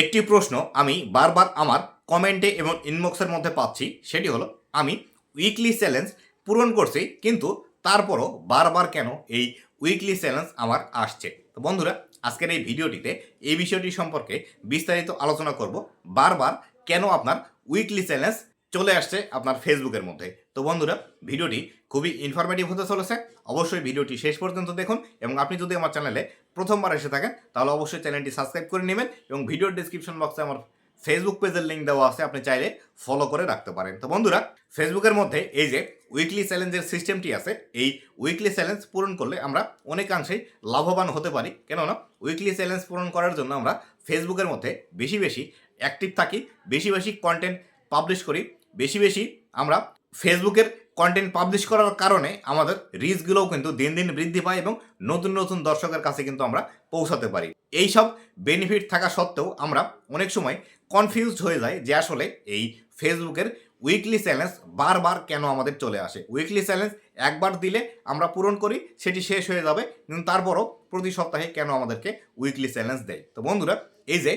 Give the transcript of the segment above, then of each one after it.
একটি প্রশ্ন আমি বারবার আমার কমেন্টে এবং ইনবক্সের মধ্যে পাচ্ছি, সেটি হলো, আমি উইকলি চ্যালেঞ্জ পূরণ করছি, কিন্তু তারপরও বারবার কেন এই উইকলি চ্যালেঞ্জ আমার আসছে? তো বন্ধুরা, আজকের এই ভিডিওটিতে এই বিষয়টি সম্পর্কে বিস্তারিত আলোচনা করব। বারবার কেন আপনার উইকলি চ্যালেঞ্জ চলে আসছে আপনার ফেসবুকের মধ্যে? তো বন্ধুরা, ভিডিওটি খুবই ইনফরমেটিভ হতে চলেছে। অবশ্যই ভিডিওটি শেষ পর্যন্ত দেখুন এবং আপনি যদি আমার চ্যানেলে প্রথমবার এসে থাকেন, তাহলে অবশ্যই চ্যানেলটি সাবস্ক্রাইব করে নেবেন এবং ভিডিওর ডিসক্রিপশন বক্সে আমার ফেসবুক পেজের লিঙ্ক দেওয়া আছে, আপনি চাইলে ফলো করে রাখতে পারেন। তো বন্ধুরা ফেসবুকের মধ্যে এই যে উইকলি চ্যালেঞ্জের সিস্টেমটি আছে, এই উইকলি চ্যালেঞ্জ পূরণ করলে আমরা অনেকাংশেই লাভবান হতে পারি। কেননা উইকলি চ্যালেঞ্জ পূরণ করার জন্য আমরা ফেসবুকের মধ্যে বেশি বেশি অ্যাক্টিভ থাকি, বেশি বেশি কন্টেন্ট পাবলিশ করি, বেশি বেশি আমরা ফেসবুকের কন্টেন্ট পাবলিশ করার কারণে আমাদের রিচগুলোও কিন্তু দিন দিন বৃদ্ধি পায় এবং নতুন নতুন দর্শকের কাছে কিন্তু আমরা পৌঁছাতে পারি। এই সব বেনিফিট থাকা সত্ত্বেও আমরা অনেক সময় কনফিউজড হয়ে যাই যে আসলে এই ফেসবুকের উইকলি চ্যালেঞ্জ বারবার কেন আমাদের চলে আসে। উইকলি চ্যালেঞ্জ একবার দিলে আমরা পূরণ করি, সেটি শেষ হয়ে যাবে, কিন্তু তারপরও প্রতি সপ্তাহে কেন আমাদেরকে উইকলি চ্যালেঞ্জ দেয়? তো বন্ধুরা, এই যে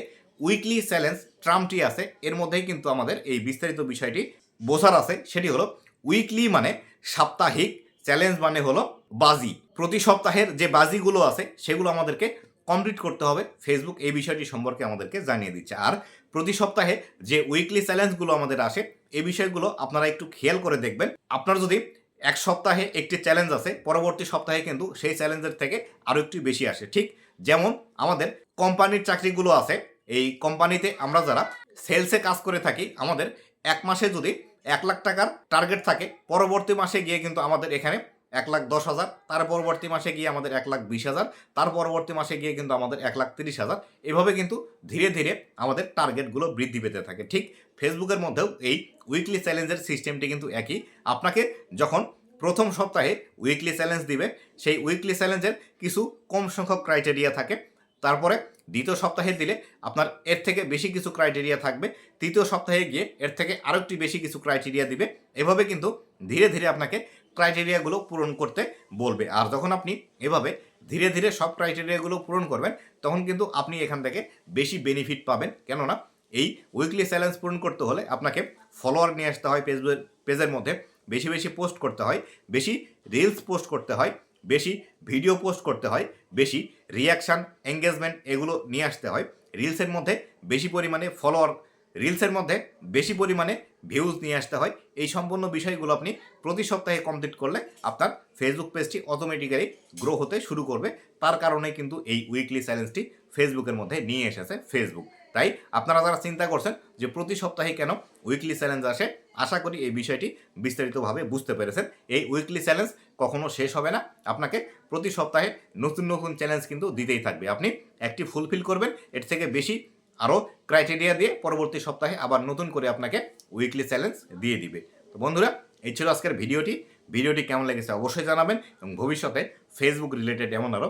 উইকলি চ্যালেঞ্জ ট্রামটি আছে, এর মধ্যেই কিন্তু আমাদের এই বিস্তারিত বিষয়টি বোঝার আছে, সেটি হলো উইকলি মানে সাপ্তাহিক চ্যালেঞ্জ মানে হলো বাজি। প্রতি সপ্তাহের যে বাজিগুলো আছে, সেগুলো আমাদেরকে কমপ্লিট করতে হবে। ফেসবুক এই বিষয়টি সম্পর্কে আমাদেরকে জানিয়ে দিচ্ছে। আর প্রতি সপ্তাহে যে উইকলি চ্যালেঞ্জগুলো আমাদের আসে, এই বিষয়গুলো আপনারা একটু খেয়াল করে দেখবেন। আপনার যদি এক সপ্তাহে একটি চ্যালেঞ্জ আছে, পরবর্তী সপ্তাহে কিন্তু সেই চ্যালেঞ্জের থেকে আরও একটু বেশি আসে। ঠিক যেমন আমাদের কোম্পানির চাকরিগুলো আছে, এই কোম্পানিতে আমরা যারা সেলসে কাজ করে থাকি, আমাদের এক মাসে যদি এক লাখ টাকার টার্গেট থাকে। পরবর্তী মাসে গিয়ে কিন্তু আমাদের এখানে এক লাখ দশ হাজার, তার পরবর্তী মাসে গিয়ে আমাদের এক লাখ বিশ হাজার, তার পরবর্তী মাসে গিয়ে কিন্তু আমাদের এক লাখ তিরিশ হাজার। এভাবে কিন্তু ধীরে ধীরে আমাদের টার্গেটগুলো বৃদ্ধি পেতে থাকে। ঠিক ফেসবুকের মধ্যেও এই উইকলি চ্যালেঞ্জের সিস্টেমটি কিন্তু একই। আপনাকে যখন প্রথম সপ্তাহে উইকলি চ্যালেঞ্জ দিবে, সেই উইকলি চ্যালেঞ্জের কিছু কম সংখ্যক ক্রাইটেরিয়া থাকে। তারপরে দ্বিতীয় সপ্তাহে দিলে আপনার এর থেকে বেশি কিছু ক্রাইটেরিয়া থাকবে। তৃতীয় সপ্তাহে গিয়ে এর থেকে আরও একটি বেশি কিছু ক্রাইটেরিয়া দিবে। এভাবে কিন্তু ধীরে ধীরে আপনাকে ক্রাইটেরিয়াগুলো পূরণ করতে বলবে। আর যখন আপনি এভাবে ধীরে ধীরে সব ক্রাইটেরিয়াগুলো পূরণ করবেন, তখন কিন্তু আপনি এখান থেকে বেশি বেনিফিট পাবেন। কেননা এই উইকলি চ্যালেঞ্জ পূরণ করতে হলে আপনাকে ফলোয়ার নিয়ে আসতে হয় পেজ পেজের মধ্যে। বেশি বেশি পোস্ট করতে হয়, বেশি রিলস পোস্ট করতে হয়। বেশি ভিডিও পোস্ট করতে হয়, বেশি রিয়াকশান এঙ্গেজমেন্ট এগুলো নিয়ে আসতে হয়। রিলসের মধ্যে বেশি পরিমাণে ফলোয়ার রিলসের মধ্যে বেশি পরিমাণে ভিউজ নিয়ে আসতে হয়। এই সম্পূর্ণ বিষয়গুলো আপনি প্রতি সপ্তাহে কমপ্লিট করলে আপনার ফেসবুক পেজটি অটোমেটিক্যালি গ্রো হতে শুরু করবে। তার কারণে কিন্তু এই উইকলি চ্যালেঞ্জটি ফেসবুকের মধ্যে নিয়ে এসেছে ফেসবুক তাই আপনারা যারা চিন্তা করছেন যে প্রতি সপ্তাহে কেন উইকলি চ্যালেঞ্জ আসে, আশা করি এই বিষয়টি বিস্তারিতভাবে বুঝতে পেরেছেন। এই উইকলি চ্যালেঞ্জ কখনো শেষ হবে না। আপনাকে প্রতি সপ্তাহে নতুন নতুন চ্যালেঞ্জ কিন্তু দিতেই থাকবে। আপনি একটি ফুলফিল করবেন, এর থেকে বেশি আরও ক্রাইটেরিয়া দিয়ে পরবর্তী সপ্তাহে আবার নতুন করে আপনাকে উইকলি চ্যালেঞ্জ দিয়ে দিবে। তো বন্ধুরা, এই ছিল আজকের ভিডিওটি। ভিডিওটি কেমন লেগেছে অবশ্যই জানাবেন এবং ভবিষ্যতে ফেসবুক রিলেটেড এমন আরও